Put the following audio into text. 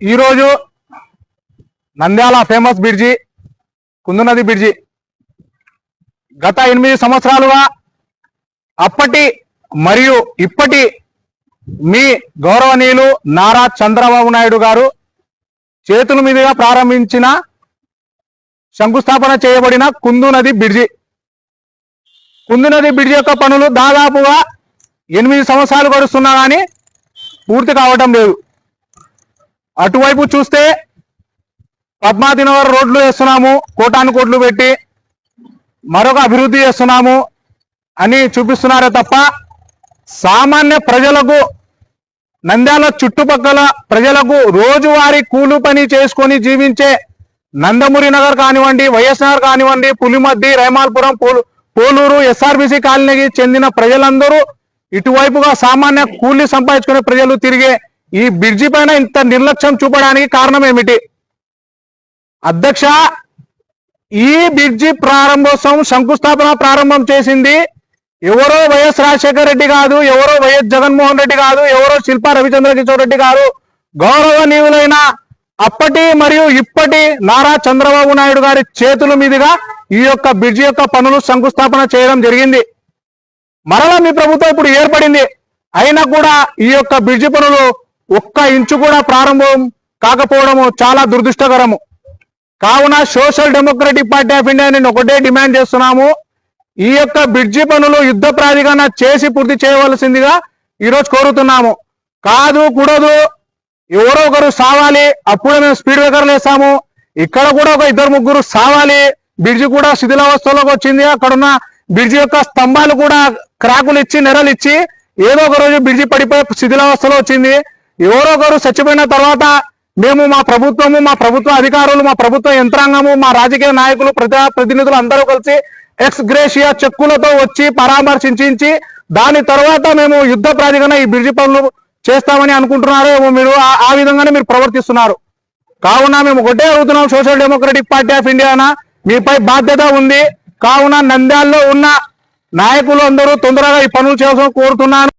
ఈరోజు Nandyal famous bridge కుందునది bridge. గత ఎనిమిది సంవత్సరాలుగా అప్పటి మరియు ఇప్పటి మీ గౌరవనీయులు నారా చంద్రబాబు నాయుడు గారు చేతుల మీదుగా ప్రారంభించిన శంకుస్థాపన చేయబడిన కుందు నది బ్రిడ్జి. కుందు నది బ్రిడ్జి యొక్క పనులు దాదాపుగా ఎనిమిది సంవత్సరాలు గడుస్తున్నా కానీ పూర్తి కావటం లేదు. అటువైపు చూస్తే పద్మాదినవరం రోడ్లు వేస్తున్నాము కోటాను కోట్లు పెట్టి మరొక అభివృద్ధి చేస్తున్నాము అని చూపిస్తున్నారే తప్ప సామాన్య ప్రజలకు నంద్యాల చుట్టుపక్కల ప్రజలకు రోజువారీ కూలు పని చేసుకొని జీవించే నందమూరి నగర్ కానివ్వండి వైఎస్ నగర్ కానివ్వండి పులిమద్ది రైమాల్పురం పోలూరు ఎస్ఆర్బిసి కాలనీకి చెందిన ప్రజలందరూ ఇటువైపుగా సామాన్య కూలి సంపాదించుకునే ప్రజలు తిరిగే ఈ బ్రిడ్జి పైన ఇంత నిర్లక్ష్యం చూపడానికి కారణం ఏమిటి? అధ్యక్ష ఈ బ్రిడ్జి ప్రారంభోత్సవం శంకుస్థాపన ప్రారంభం చేసింది ఎవరో వైఎస్ రాజశేఖర రెడ్డి కాదు ఎవరో వైఎస్ జగన్మోహన్ రెడ్డి కాదు ఎవరో శిల్పా రవిచంద్ర కిషోర్ రెడ్డి గారు గౌరవనీయులైన అప్పటి మరియు ఇప్పటి నారా చంద్రబాబు నాయుడు గారి చేతుల మీదుగా ఈ యొక్క బ్రిడ్జి యొక్క పనులు శంకుస్థాపన చేయడం జరిగింది. మరలా మీ ప్రభుత్వం ఇప్పుడు ఏర్పడింది. అయినా కూడా ఈ యొక్క బ్రిడ్జి పనులు ఒక్క ఇంచు కూడా ప్రారంభం కాకపోవడము చాలా దురదృష్టకరము. కావున Social Democratic Party of India నేను ఒకటే డిమాండ్ చేస్తున్నాము. ఈ యొక్క బ్రిడ్జి పనులు యుద్ధ ప్రాధికరణ చేసి పూర్తి చేయవలసిందిగా ఈరోజు కోరుతున్నాము. కాదు కూడదు. ఎవరో ఒకరు సావాలి అప్పుడే మేము స్పీడ్ బ్రేకర్లు వేస్తాము ఇక్కడ కూడా ఒక ఇద్దరు ముగ్గురు సావాలి. బ్రిడ్జి కూడా శిథిలావస్థలోకి వచ్చింది. అక్కడున్న బ్రిడ్జి యొక్క స్తంభాలు కూడా క్రాకులు ఇచ్చి నెరలు ఇచ్చి ఏదో ఒక రోజు బ్రిడ్జి పడిపోయి శిథిలావస్థలో వచ్చింది. ఎవరో ఒకరు చచ్చిపోయిన తర్వాత మేము మా ప్రభుత్వము మా ప్రభుత్వ అధికారులు మా ప్రభుత్వ యంత్రాంగము మా రాజకీయ నాయకులు ప్రజా ప్రతినిధులు అందరూ కలిసి ఎక్స్ గ్రేషియా చెక్కులతో వచ్చి పరామర్శించి దాని తర్వాత మేము యుద్ధ ప్రాధికరణ ఈ బ్రిడ్జి పనులు చేస్తామని అనుకుంటున్నారు మీరు ఆ- విధంగానే మీరు ప్రవర్తిస్తున్నారు. కావున మేము ఒకటే అడుగుతున్నాం సోషల్ డెమోక్రటిక్ పార్టీ ఆఫ్ ఇండియానా? మీపై బాధ్యత ఉంది. కావున నంద్యాల్లో ఉన్న నాయకులు అందరూ తొందరగా ఈ పనులు చేయాల్సిన కోరుతున్నాను.